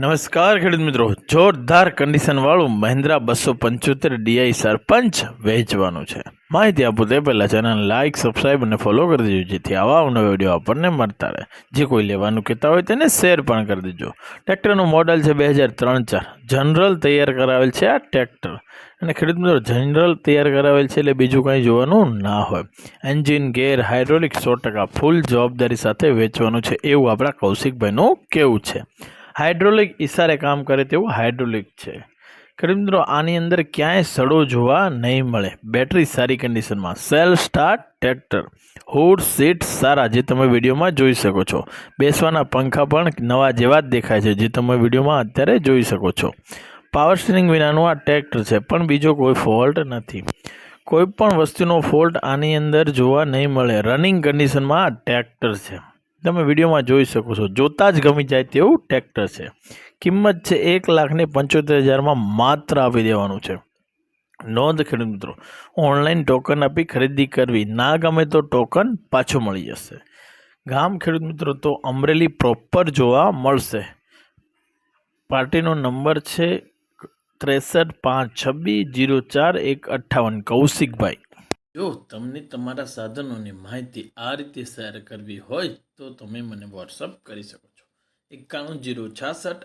નમસ્કાર, ખેડૂત મિત્રો. જોરદાર કન્ડિશનવાળું મહિન્દ્રા બસો પંચોતેર ડીઆઈ સરપંચ વેચવાનું છે. માહિતી આપો તે પહેલાં ચેનલ લાઇક સબસ્ક્રાઈબ અને ફોલો કરી દેજો, જેથી આવા નવા વીડિયો આપણને મળતા રહે. જે કોઈ લેવાનું કહેતા હોય તેને શેર પણ કરી દેજો. ટ્રેક્ટરનું મોડલ છે બે હજાર ત્રણ ચાર. જનરલ તૈયાર કરાવેલ છે આ ટ્રેક્ટર અને ખેડૂત મિત્રો જનરલ તૈયાર કરાવેલ છે એટલે બીજું કાંઈ જોવાનું ના હોય. એન્જિન ગેર હાઇડ્રોલિક સો ટકા ફૂલ જવાબદારી સાથે વેચવાનું છે એવું આપણા કૌશિકભાઈનું કેવું છે. હાઇડ્રોલિક ઇશારે કામ કરે તેવું હાઇડ્રોલિક છે. ખરી મિત્રો, આની અંદર ક્યાંય સડો જોવા નહીં મળે. બેટરી સારી કન્ડિશનમાં. Self start tractor. Hood seat સારા, જે તમે વિડીયોમાં જોઈ શકો છો. બેસવાના પંખા પણ નવા જેવા જ દેખાય છે, જે તમે વિડીયોમાં અત્યારે જોઈ શકો છો. પાવર સ્ટીરિંગ વિનાનું આ ટ્રેક્ટર છે, પણ બીજો કોઈ ફોલ્ટ નથી. કોઈ પણ વસ્તુનો ફોલ્ટ આની અંદર જોવા નહીં મળે. રનિંગ કન્ડિશનમાં આ ટ્રેક્ટર છે. તમે વિડીયોમાં જોઈ શકો છો. જોતાં જ ગમી જાય તેવું ટ્રેક્ટર છે. કિંમત છે એક લાખને પંચોતેર હજારમાં માત્ર આપી દેવાનું છે. નોંધ ખેડૂત મિત્રો ઓનલાઈન ટોકન આપી ખરીદી કરવી. ના ગમે તો ટોકન પાછું મળી જશે. ગામ ખેડૂત મિત્રો, તો અમરેલી પ્રોપર જોવા મળશે. પાર્ટીનો નંબર છે ત્રેસઠ પાંચ છવ્વીસ જીરો ચાર એક અઠ્ઠાવન. કૌશિકભાઈ. જો તમને તમારા સાધનોની માહિતી આ રીતે શેર કરવી હોય તો તમે મને વોટ્સઅપ કરી શકો છો. એકાણું જીરો છાસઠ